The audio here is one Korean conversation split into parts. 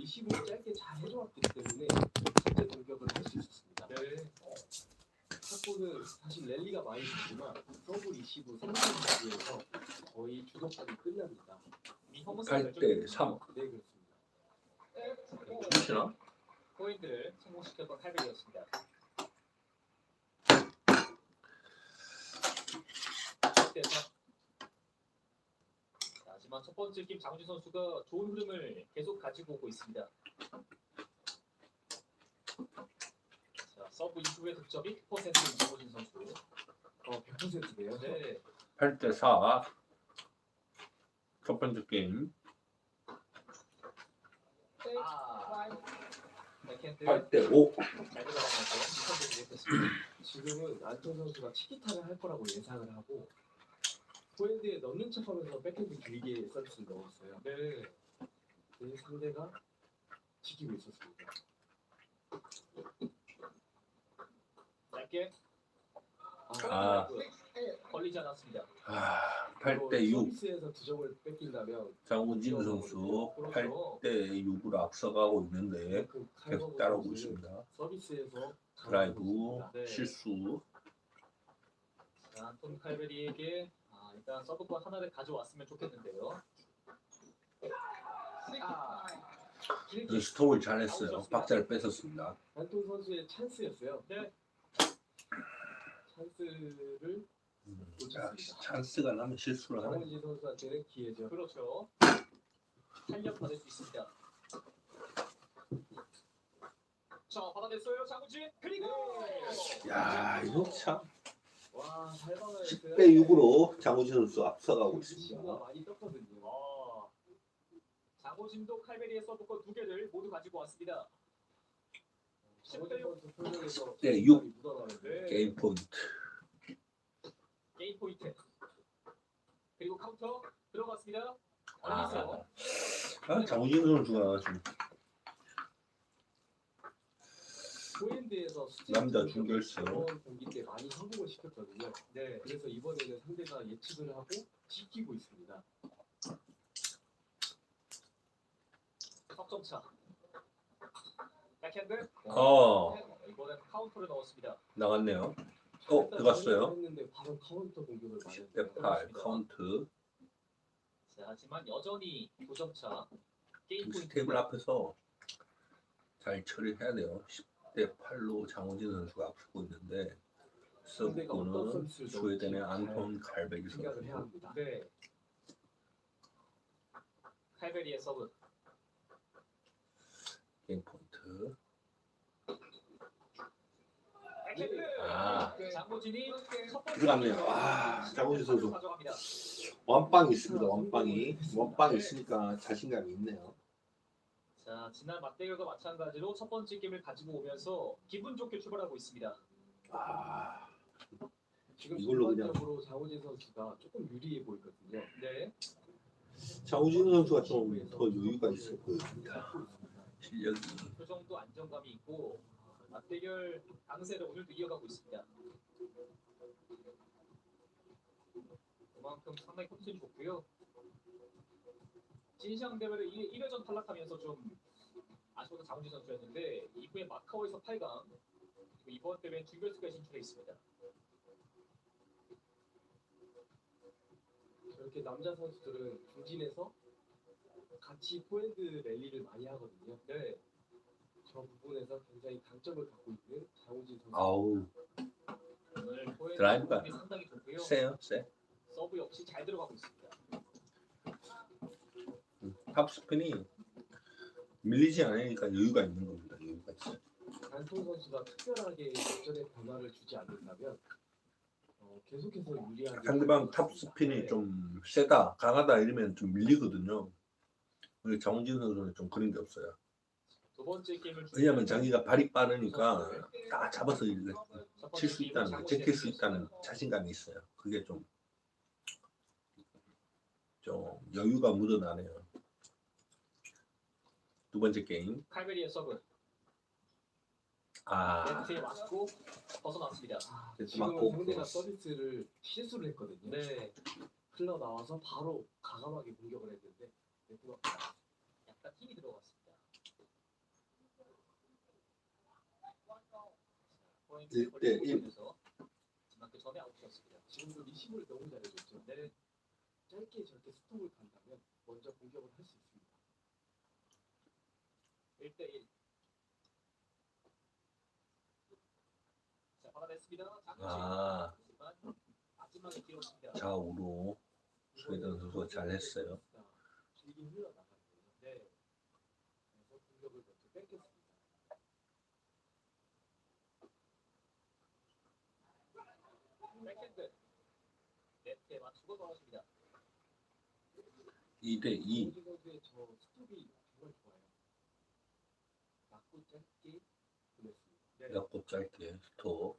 리시브를 짧게 잘 해줘왔기 때문에 실제 공격을 할 수 있었습니다. 네. 탁구는 사실 랠리가 많이 되지만 서브 리시브 상승기에서 거의 주도권이 끝납니다. 8대 3. 네 그렇습니다. 주시나? 포인트를 성공시켰던 칼벨이었습니다. 하지만 첫 번째 게임 장우진 선수가 좋은 흐름을 계속 가지고 오고 있습니다. 자, 서브 이후의 득점이 100%인 장우진 선수. 어 100%네요. 네, 8대 4. 첫 번째 게임. 아, 백핸드 8대 5. 잘 들어가면서 미선을 못했습니다. 지금은 안톤 선수가 치키타를 할 거라고 예상을 하고 포핸드에 넣는 척하면서 백핸드 길게 서비스를 넣었어요. 네, 네, 상대가 지키고 있었습니다. 짧게 아. 걸리지 않았습니다. 아, 8대 6. 서비스에서 두 점을 뺏긴다면 장우진 선수 8대 6으로 앞서가고 있는데 그 계속 따라오고 있습니다. 서비스에서 드라이브 네. 실수. 자, 안톤 칼베리에게 아, 일단 서브권 하나를 가져왔으면 좋겠는데요. 아, 길게 스톱을 잘했어요. 박자를 뺏었습니다. 안톤 선수의 찬스였어요. 네, 찬스를 음, 놓쳤습니다. 찬스가 나면 실수를 하네. 장원진 선수한테는 기회죠. 그렇죠. 탄력 받을 수 있습니다. 자, 받아냈어요, 장우진. 그리고 야, 이거 참. 10대 6으로 장우진 선수 앞서가고 있습니다. 아, 장우진도 칼베리의 서브권 두 개를 모두 가지고 왔습니다. 장원진 선수 표정에서 네, 자신감이 묻어나는데 네. 게임 포인트. 게임 포인트. 그리고 카운터 들어갔습니다. 아. 아 장우진 선수가 좀 스트레이트 남자 중결승. 경기 때 많이 성공을 시켰거든요. 네. 그래서 이번에는 상대가 예측을 하고 지키고 있습니다. 석점 차. 백핸드. 어 네, 이번엔 카운터를 넣었습니다. 나갔네요. 어 들어갔어요. 했는데 바로 카운터 공격을 10대 맞았어요. 8 카운트. 자, 하지만 여전히 9점 차. 게임 포인트. 테이블 앞에서 잘 처리해야 돼요. 10 대 8로 장우진 선수가 앞서고 있는데 서브는 스웨덴의 안톤 갈베기 선수. 네. 칼베리의 서브. 게임 포인트. 아. 번째 들어갔네요. 아, 장고진 시작을 선수. 가져갑니다. 원빵이 있습니다. 원빵이. 원빵이 있으니까 자신감이 있네요. 자, 지난 맞대결과 마찬가지로 첫 번째 게임을 가지고 오면서 기분 좋게 출발하고 있습니다. 아, 지금 이걸로 그냥- 전반적으로 장호진 선수가 조금 유리해 보이거든요. 네. 장우진 선수가 좀 더 여유가 있어 보여집니다. 실력이 그 정도 안정감이 있고 맞대결 강세를 오늘도 이어가고 있습니다. 그만큼 상당히 컨디션이 좋고요. 진시황 대회를 1회전 탈락하면서 좀 아쉬웠던 장훈진 선수였는데 이후에 마카오에서 8강 그리고 이번 대회는 준결승까지 진출해 있습니다. 저렇게 남자 선수들은 중진에서 같이 포핸드 랠리를 많이 하거든요. 네. 저 부분에서 굉장히 강점을 갖고 있는 장호진 선수. 아우 드라이브가 공격이 상당히 좋고요. 세요 세. 서브 역시 잘 들어가고 있습니다. 탑스핀이 밀리지 않으니까 여유가 있는 겁니다. 여유가 있어요. 안톤 선수가 특별하게 역전의 변화를 주지 않는다면 어, 계속해서 유리하게 상대방 탑스핀이 좀 세다, 강하다 이러면 좀 밀리거든요. 근데 장훈진 선수는 좀 그런 게 없어요. 두 번째 게임을 왜냐면 자기가 발이 빠르니까 네. 다 잡아서 칠 수 있다는, 제낄 수 있다는. 자신감이 있어요. 그게 좀, 좀 여유가 묻어나네요. 두 번째 게임. 칼베리의 서브. 아, 네트에 맞고 벗어났습니다. 아, 네트 지금 홍대가 서비스를 실수를 했거든요. 네. 흘러 나와서 바로 과감하게 공격을 했는데 네트가 약간 힘이 들어갔습니다. 일 포인트 대 지난 그 전에 아웃이었습니다. 지금도 리시브를 너무 잘해줬죠. 네. 짧게 저렇게 스톱을 간다면 먼저 공격을 할 수 있습니다. 1대1. 자, 받아냈습니다. 아. 마지막에. 좌우로 스웨덴 선수가 잘했어요. 길게 흘러나가는 거예요. 네. 그래서 공격을 먼저 뺏겼습니다. 백핸드. 네트에 맞추고 나왔습니다. 2대 2. 오지 선수의 저 스톱이 정말 좋아요. 맞고 짧게 보냈습니다. 네. 약고 짧게 스톱.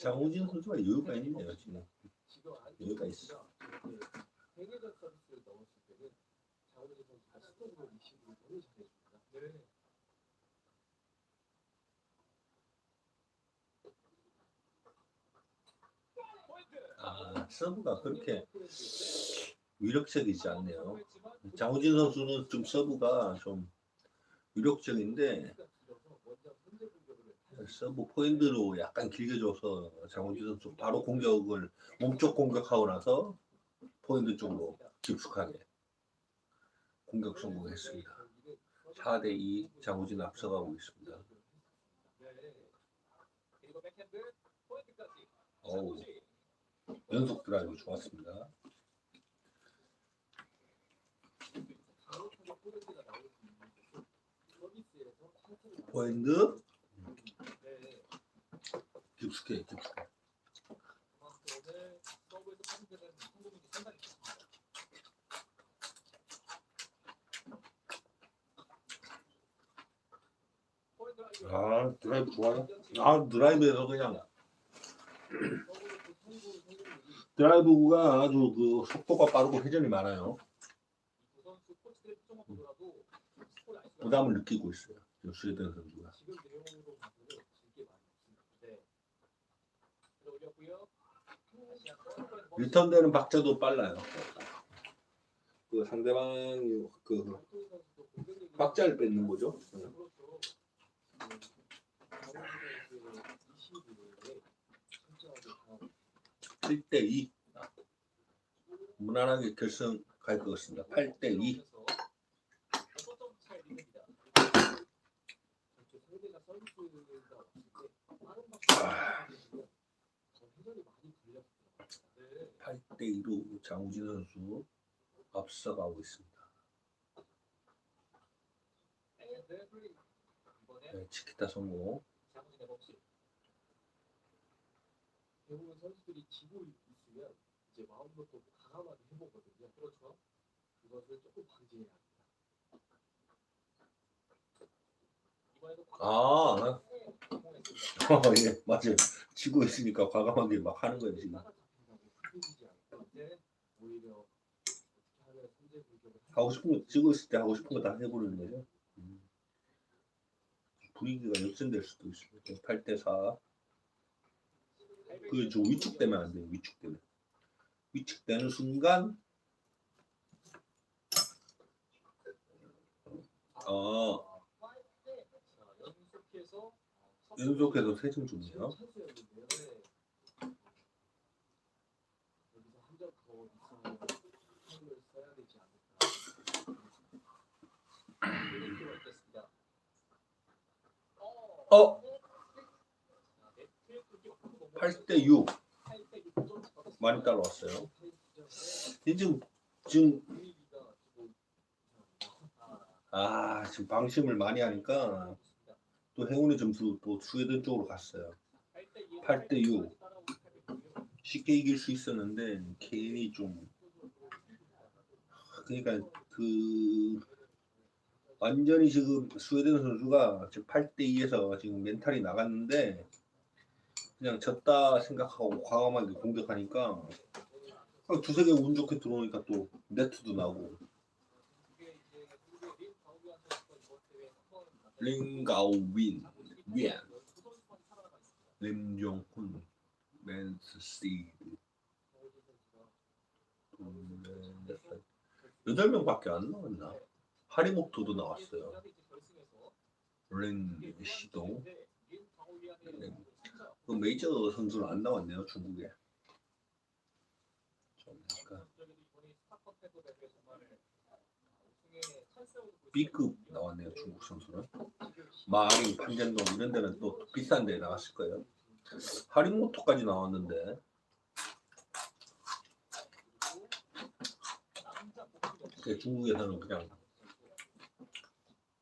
장우진 선수가 여유가 있네요 지금. 여유가 있어. 아 서브가 그렇게 위력적이지 않네요. 장우진 선수는 좀 서브가 좀 위력적인데 서브 포인트로 약간 길게 줘서 장우진 선수 바로 공격을 몸쪽 공격하고 나서 포인트 쪽으로 깊숙하게 공격 성공했습니다. 4대 2 장우진 앞서가고 있습니다. 어우. 연속 드라이브 좋았습니다. 포인트 깊숙해 깊숙해. 그만큼을 서브에서 파생되는 성공률이 상당히 좋 습니다. 포인트 라이브. 아 드라이브 좋아요. 아 드라이브에서 그냥 드라이브가 아주 그 속도가 빠르고 회전이 많아요. 두 선수 코치들의 표정만 보더라도 스코어를 알 수가 부담을 느끼고 있어요. 스웨덴 선수가. 리턴되는 박자도 빨라요. 그 상대방이 그 박자를 뺏는 거죠. 그렇죠. 음, 장훈재 선수의 리시브에 철저하게 강하고 7대 2 무난하게 결승 갈 것 같습니다. 8대 2 8대 2로 장우진 선수 앞서가고 있습니다. 네, 치키타 성공. 대부분 선수들이 지고 있으면 이제 마음도 또 과감하게 해보거든요. 그렇죠. 그것을 조금 방지해야 합니다. 이번에도 아. 어, 예, 맞아요. 지고 있으니까 과감하게 막 하는 거예요, 지금. 하고 싶은 거, 지고 있을 때 하고 싶은 거 다 해보는 거죠. 음. 분위기가 역전될 수도 있습니다. 8대 4. 그, 저 위축되면 안 돼요, 위축되면. 위축되는 순간, 어, 자, 연속해서 연속해서 세점 줍니다. 어? 자, 네트에 뚫기 바꾸고 8대 6. 8대 6점 많이 따라왔어요. 지금, 지금, 아, 지금 방심을 많이 하니까 또 행운의 점수 또 스웨덴 쪽으로 갔어요. 8대 6. 쉽게 이길 수 있었는데 괜히 좀 그러니까 그 완전히 지금 스웨덴 선수가 지금 8대 2에서 지금 멘탈이 나갔는데 그냥 졌다 생각하고 과감하게 공격하니까 두세 개 운 좋게 들어오니까 또 네트도 나고 링가오윈 위안 림종훈 맨스 시드 여덟 명밖에 안 나왔나? 하리목토도 나왔어요. 렌 시동. 네. 그 메이저 선수는 안 나왔네요 중국에. B급 나왔네요 중국 선수는. 마링, 판전동 이런 데는 또 비싼 데 나갔을 거예요. 하리모토까지 나왔는데 중국에서는 그냥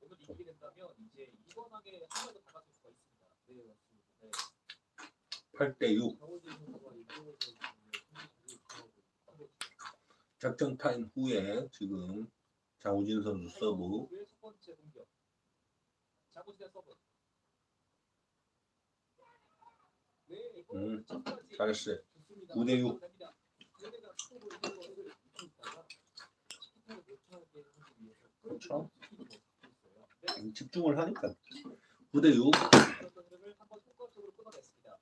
오늘 이기게 된다면 이제 이번하게 한 번더 다가설 수가 있습니다. 네, 맞습니다. 8대 6 장호진 선수가 이쪽에서 지금 승리 자리를 구하고 작전 타임 후에 지금 장우진 선수 서브. 네, 음, 끝까지 잘했어요. 좋습니다. 9대 6. 됩니다. 상대가 스톱을 해서 해를 입고 있다가 시타를 못하게 하기 위해서 그렇죠. 집중을 하니까 9대 6 그런 흐름을 한번 효과적으로 끊어냈습니다.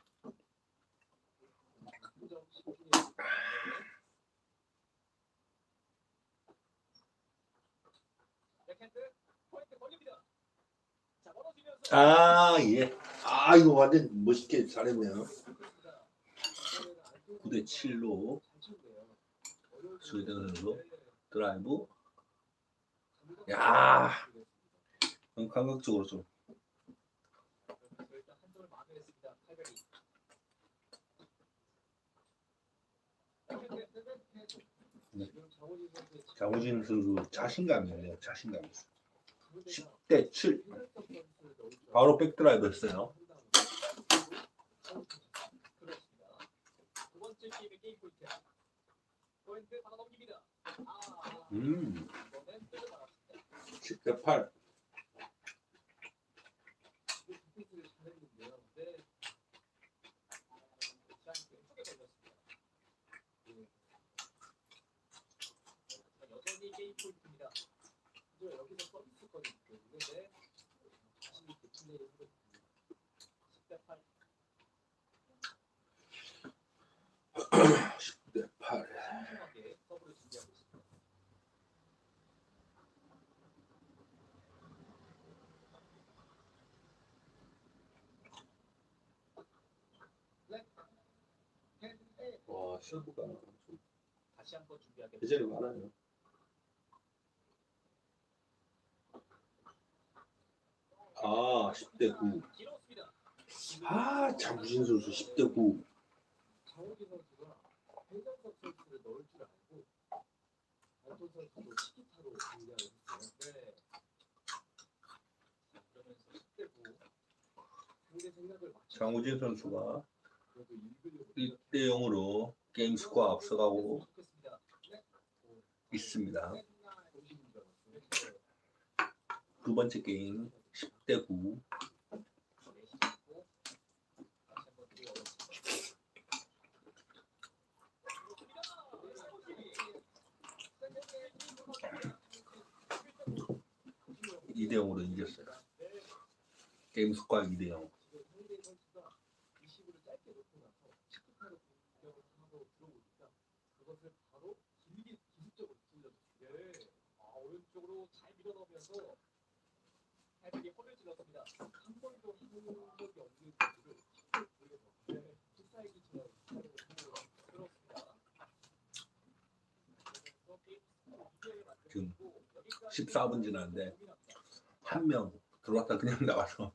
점점 시키는 백핸드 포인트 걸립니다. 자, 멀어지면서 아, 예. 아, 이거 완전 멋있게 잘했네요. 9대 7로 스웨덴 선수 드라이브. 야. 감각적으로 좀. 칼베리. 네. 선수 자신감이 있네요. 자신감이 있어요. 10대 7. 바로 백드라이브 했어요 음. 10대 8. 10대 8. 10대 8 신중하게 서브를 준비하고 있습니다. 핸드 와, 준비하겠습니다. 배절이 많아요. 아, 10대 9. 길었습니다. 아, 장우진 선수 10대 9. 장호진 선수가 배정석 선수를 넣을 줄 알고 안톤 선수도 시기타로 공략을 했어요. 네. 자, 그러면서 10대 9. 상대 생각을 맞춰 장우진 선수가 그래도 읽으려고 1대 0으로 게임 스코어 앞서가고. 있습니다. 두 번째 게임 10대 9. 내쉬고 다시 한번 들어오겠습니다. 2대 0으로 이겼어요. 게임 스코어 2대 0. 14분 지났는데 한 명 들어왔다 그냥 나와서.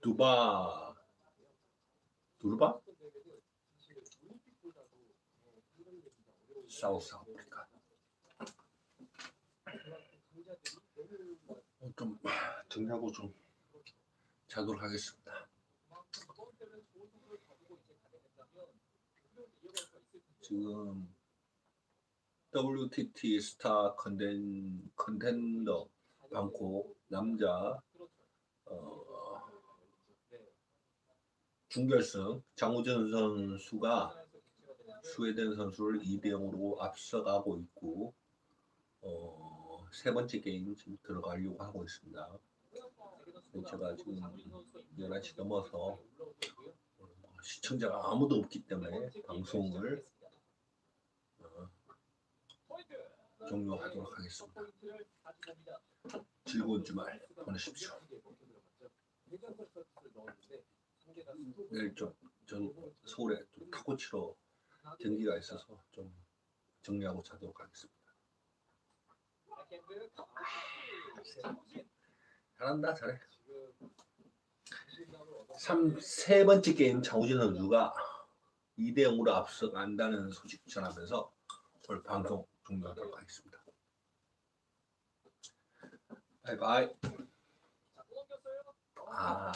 두바. 두르바? 사우스 아프리카. 어, 좀 정리하고 좀. 자도록 하겠습니다. 지금 WTT 스타 컨텐 컨텐더 방콕 남자. 어, 네. 준결승 장우전 선수가 스웨덴 선수를 2대 0으로 앞서가고 있고 어, 세 번째 게임 지금 들어가려고 하고 있습니다. 제가 지금 11시 넘어서 시청자가 아무도 없기 때문에 방송을 어, 종료하도록 하겠습니다. 즐거운 주말 보내십시오. 내일 좀 전 서울에 좀 타고 치러 경기가 있어서 좀 정리하고 자도록 하겠습니다. 잘한다 잘해. 3, 세 번째 게임 장우진 선수가 2대 0으로 앞서간다는 소식 전하면서 오늘 방송 종료하도록 하겠습니다. 바이바이. 아.